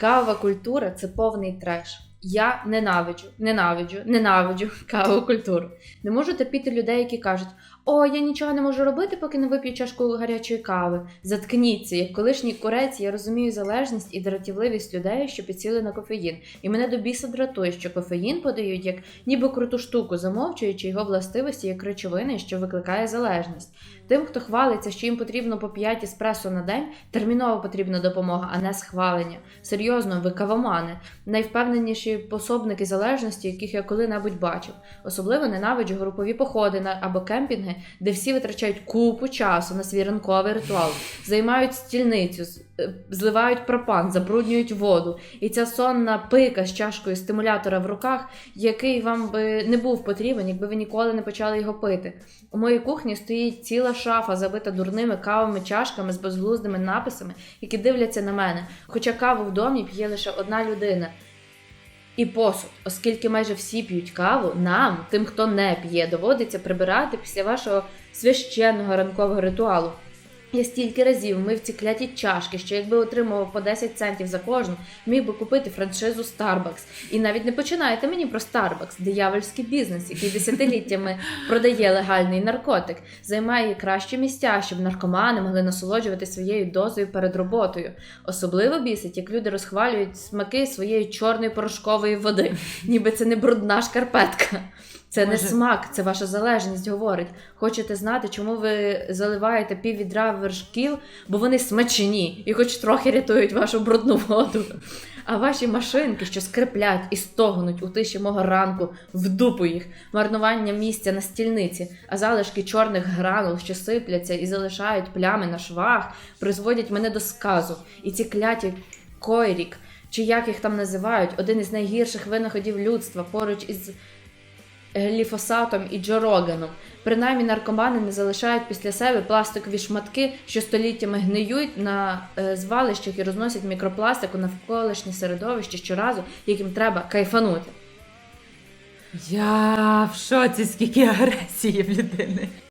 Кавова культура це повний треш. Я ненавиджу, ненавиджу, ненавиджу кавову культуру. Не можу терпіти людей, які кажуть: о, я нічого не можу робити, поки не вип'ю чашку гарячої кави. Заткніться, як колишній курець, я розумію залежність і дратівливість людей, що підсіли на кофеїн. І мене до біса дратує, що кофеїн подають як ніби круту штуку, замовчуючи його властивості як речовини, що викликає залежність. Тим, хто хвалиться, що їм потрібно по 5 еспресо на день, терміново потрібна допомога, а не схвалення. Серйозно, ви кавомани, найвпевненіші пособники залежності, яких я коли-небудь бачив. Особливо ненавиджу групові походи або кемпінги, де всі витрачають купу часу на свій ранковий ритуал, займають стільницю, е, зливають пропан, забруднюють воду. І ця сонна пика з чашкою стимулятора в руках, який вам би не був потрібен, якби ви ніколи не почали його пити. У моїй кухні стоїть ціла шафа, забита дурними кавовими чашками з безглуздими написами, які дивляться на мене. Хоча каву в домі п'є лише одна людина. І посуд, оскільки майже всі п'ють каву, нам, тим, хто не п'є, доводиться прибирати після вашого священного ранкового ритуалу. Я стільки разів мив ці кляті чашки, що якби отримував по 10 центів за кожну, міг би купити франшизу Starbucks. І навіть не починайте мені про Starbucks, диявольський бізнес, який десятиліттями продає легальний наркотик, займає кращі місця, щоб наркомани могли насолоджувати своєю дозою перед роботою. Особливо бісить, як люди розхвалюють смаки своєї чорної порошкової води, ніби це не брудна шкарпетка. Це не смак, це ваша залежність говорить. Хочете знати, чому ви заливаєте пів відра вершків, бо вони смачні і хоч трохи рятують вашу брудну воду. А ваші машинки, що скриплять і стогнуть у тиші мого ранку, в дупу їх, марнування місця на стільниці, а залишки чорних гранул, що сипляться і залишають плями на швах, призводять мене до сказу. І ці кляті койрік, чи як їх там називають, один із найгірших винаходів людства поруч із гліфосатом і Джо Роганом. Принаймні наркомани не залишають після себе пластикові шматки, що століттями гниють на е, звалищах і розносять мікропластик у навколишнє середовище щоразу, яким треба кайфанути. Я в шоці, скільки агресії в людини.